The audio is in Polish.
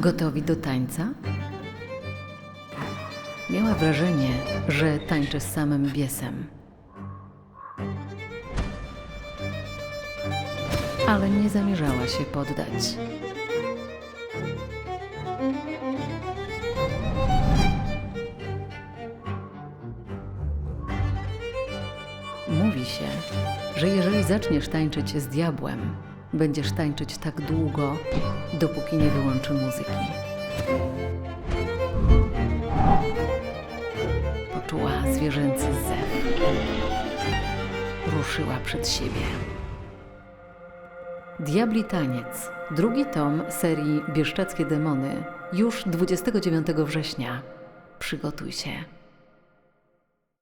Gotowi do tańca? Miała wrażenie, że tańczy z samym biesem. Ale nie zamierzała się poddać. Mówi się, że jeżeli zaczniesz tańczyć z diabłem, będziesz tańczyć tak długo, dopóki nie wyłączy muzyki. Poczuła zwierzęcy zew. Ruszyła przed siebie. Diabli Taniec, drugi tom serii Bieszczackie Demony, już 29 września. Przygotuj się.